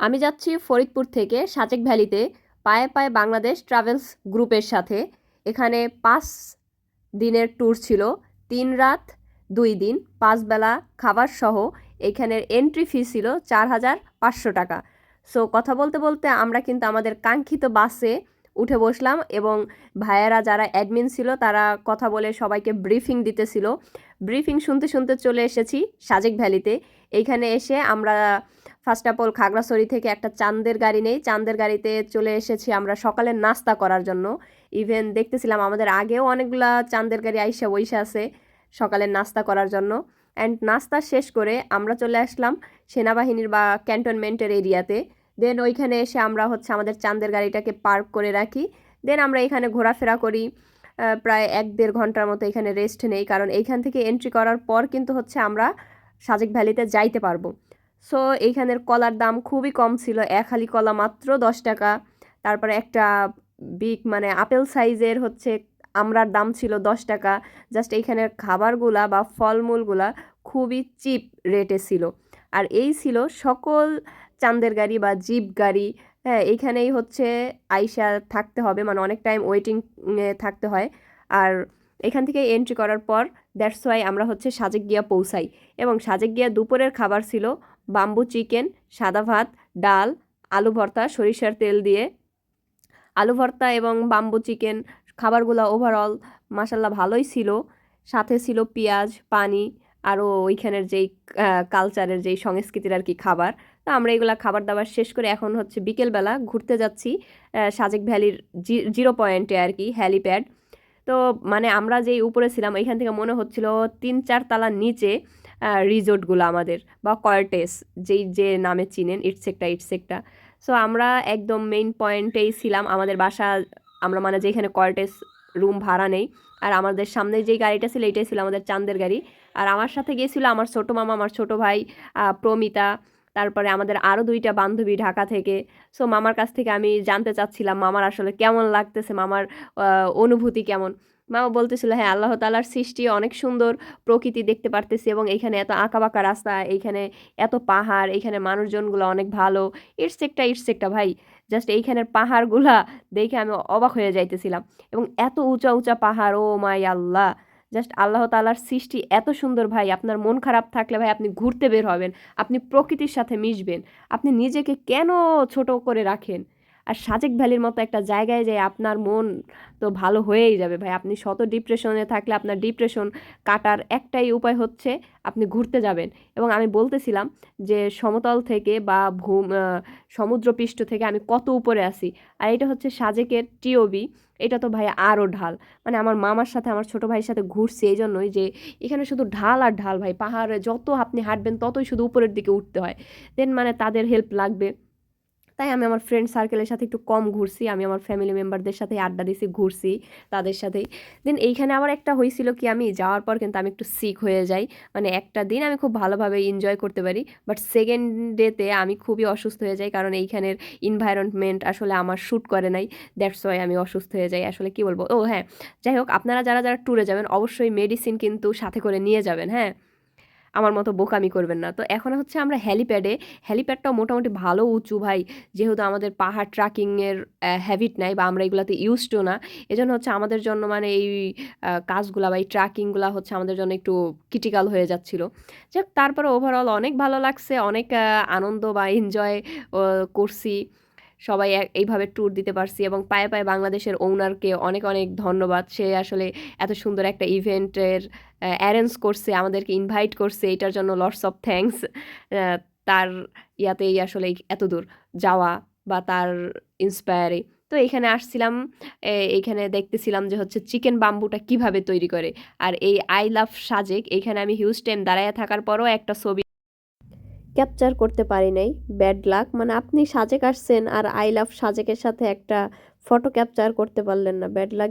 আমি যাচ্ছি ফরিদপুর থেকে সাজেক ভ্যালিতে, পায়ে পায়ে বাংলাদেশ ট্রাভেলস গ্রুপের সাথে। এখানে পাঁচ দিনের ট্যুর ছিল, তিন রাত, দুই দিন, পাঁচ বেলা খাবার সহ। এখানের এন্ট্রি ফি ছিল চার হাজার পাঁচশো টাকা। সো কথা বলতে বলতে আমরা কিন্তু আমাদের কাঙ্ক্ষিত বাসে উঠে বসলাম এবং ভাইয়েরা যারা অ্যাডমিন ছিল তারা কথা বলে সবাইকে ব্রিফিং দিতেছিল। ব্রিফিং শুনতে শুনতে চলে এসেছি সাজেক ভ্যালিতে। এইখানে এসে আমরা ফার্স্ট অফ অল খাগড়াছড়ি থেকে একটা চাঁদের গাড়ি নেই। চাঁদের গাড়িতে চলে এসেছি আমরা সকালের নাস্তা করার জন্য। ইভেন দেখতেছিলাম আমাদের আগেও অনেকগুলা চাঁদের গাড়ি আইসা বইসা আছে সকালের নাস্তা করার জন্য। অ্যান্ড নাস্তা শেষ করে আমরা চলে আসলাম সেনাবাহিনীর বা ক্যান্টনমেন্টের এরিয়াতে। দেন ওইখানে এসে আমরা হচ্ছে আমাদের চাঁদের গাড়িটাকে পার্ক করে রাখি। দেন আমরা এখানে ঘোরাফেরা করি। প্রায় এক দেড় ঘণ্টার মতো এখানে রেস্ট নেই। কারণ এইখান থেকে এন্ট্রি করার পর কিন্তু হচ্ছে আমরা সাজেক ভ্যালিতে যাইতে পারব। সো এইখানের কলার দাম খুবই কম ছিল। এক হালি কলা মাত্র দশ টাকা। তারপরে একটা বিগ মানে আপেল সাইজের হচ্ছে আমরার দাম ছিল দশ টাকা। জাস্ট এইখানের খাবারগুলা বা ফলমূলগুলা খুবই চিপ রেটে ছিল। আর এই ছিল সকল চাঁদের গাড়ি বা জিপ গাড়ি। হ্যাঁ এইখানেই হচ্ছে আইসা থাকতে হবে। মানে অনেক টাইম ওয়েটিং থাকতে হয়। আর এখান থেকে এন্ট্রি করার পর দ্যাটস ওয়াই আমরা হচ্ছে সাজেক গিয়া পৌঁছাই। এবং সাজেক গিয়া দুপুরের খাবার ছিল বাম্বু চিকেন সাদা ভাত, ডাল, আলু ভর্তা, সরিষার তেল দিয়ে। আলু ভর্তা এবং বাম্বু চিকেন খাবারগুলো ওভারঅল মাসাল্লাহ ভালোই ছিল। সাথে ছিল পেঁয়াজ, পানি, আরও ওইখানের যেই কালচারের যেই সংস্কৃতির আর কি খাবার। তো আমরা এগুলা খাবার দাবার শেষ করে এখন হচ্ছে বিকেলবেলা ঘুরতে যাচ্ছি সাজেক ভ্যালির জিরো পয়েন্টে আর কি হ্যালিপ্যাড তো মানে আমরা যেই উপরে ছিলাম, এখান থেকে মনে হচ্ছিল তিন চার তালার নিচে রিসোর্টগুলো আমাদের বা কর্টেস, যেই যে নামে চিনেন, ইটসেকটা ইটসেকটা। সো আমরা একদম মেইন পয়েন্টেই ছিলাম আমাদের বাসা, আমরা মানে যেখানে কর্টেস রুম ভাড়া নেই। আর আমাদের সামনে যেই গাড়িটা ছিল, এটাই ছিল আমাদের চাঁদের গাড়ি। আর আমার সাথে গিয়েছিল আমার ছোটো মামা, আমার ছোটো ভাই প্রমিতা, তারপরে আমাদের আরও দুইটা বান্ধবী ঢাকা থেকে। সো মামার কাছ থেকে আমি জানতে চাচ্ছিলাম, মামার আসলে কেমন লাগতেছে, মামার অনুভূতি কেমন? মামা বলতেছিল হ্যাঁ আল্লাহ তালার সৃষ্টি অনেক সুন্দর প্রকৃতি দেখতে পারতেছি এবং এইখানে এত আঁকা বাঁকা রাস্তা এইখানে এত পাহাড় এইখানে মানুষজনগুলো অনেক ভালো। ইটস একটা ইটস একটা ভাই, জাস্ট এইখানের পাহাড়গুলা দেখে আমি অবাক হয়ে যাইতেছিলাম এবং এত উঁচা উঁচা পাহাড়, ও মাই আল্লাহ, জাস্ট আল্লাহ তালার সৃষ্টি এত সুন্দর ভাই, আপনার মন খারাপ থাকলে ভাই আপনি ঘুরতে বের হবেন, আপনি প্রকৃতির সাথে মিশবেন, আপনি নিজেকে কেন ছোট করে রাখেন? আর সাজেক ভ্যালির মতো একটা জায়গায় যে আপনার মন তো ভালো হয়েই যাবে ভাই। আপনি শত ডিপ্রেশনে থাকলে আপনার ডিপ্রেশন কাটার একটাই উপায় হচ্ছে আপনি ঘুরতে যাবেন। এবং আমি বলতেছিলাম যে সমতল থেকে বা ভূম সমুদ্রপৃষ্ঠ থেকে আমি কত উপরে আছি। আর এটা হচ্ছে সাজেকের টিওবি এটা তো ভাই আরও ঢাল। মানে আমার মামার সাথে, আমার ছোট ভাইয়ের সাথে ঘুরছি এই জন্যই যে এখানে শুধু ঢাল আর ঢাল ভাই। পাহাড়ে যত আপনি হাঁটবেন ততই শুধু উপরের দিকে উঠতে হয়। দেন মানে তাদের হেল্প লাগবে। তাই আমি আমার ফ্রেন্ড সার্কেলের সাথে একটু কম ঘুরছি, আমি আমার ফ্যামিলি মেম্বারদের সাথে আড্ডা দিছি, ঘুরছি তাদের সাথেই দেন এইখানে আবার একটা হয়েছিল কি, আমি যাওয়ার পর কিন্তু আমি একটু সিক হয়ে যাই। মানে একটা দিন আমি খুব ভালোভাবে এনজয় করতে পারি বাট সেকেন্ড ডেতে আমি খুবই অসুস্থ হয়ে যাই, কারণ এইখানের এনভায়রনমেন্ট আসলে আমার শ্যুট করে নাই। দ্যাটস ওয়াই আমি অসুস্থ হয়ে যাই, আসলে কি বলব? ও হ্যাঁ যাই হোক, আপনারা যারা যারা ট্যুরে যাবেন, অবশ্যই মেডিসিন কিন্তু সাথে করে নিয়ে যাবেন হ্যাঁ। আমার মতো বোকামি করবেন না। তো এখন হচ্ছে আমরা হ্যালিপ্যাডে হ্যালিপ্যাডটাও মোটামুটি ভালো উঁচু ভাই, যেহেতু আমাদের পাহাড় ট্রাকিংয়ের হ্যাবিট নাই বা আমরা এগুলাতে ইউজড না, এজন্য হচ্ছে আমাদের জন্য মানে এই কাজগুলা বা এই ট্রাকিংগুলা হচ্ছে আমাদের জন্য একটু ক্রিটিক্যাল হয়ে যাচ্ছিল। যাক, তারপরে ওভারঅল অনেক ভালো লাগছে, অনেক আনন্দ বা এনজয় করছি। সবাই এইভাবে ট্যুর দিতে পারছি এবং পায়ে পায়ে বাংলাদেশের ওনারকে অনেক অনেক ধন্যবাদ। সে আসলে এত সুন্দর একটা ইভেন্টের অ্যারেঞ্জ করছে, আমাদেরকে ইনভাইট করছে, এটার জন্য লটস অফ থ্যাঙ্কস তার ইয়াতেই আসলে এত দূর যাওয়া বা তার ইন্সপায়ারে তো এখানে আসছিলাম এইখানে দেখতেছিলাম যে হচ্ছে চিকেন বাম্বুটা কীভাবে তৈরি করে। আর এই আই লাভ সাজেক এইখানে আমি হিউজ টাইম দাঁড়ায় থাকার পরও একটা ছবি ক্যাপচার করতে পারি নাই। Bad luck. মানে আপনি সাজেক আসছেন আর আই লাভ সাজেকের সাথে একটা ফটো ক্যাপচার করতে পারলেন না। Bad luck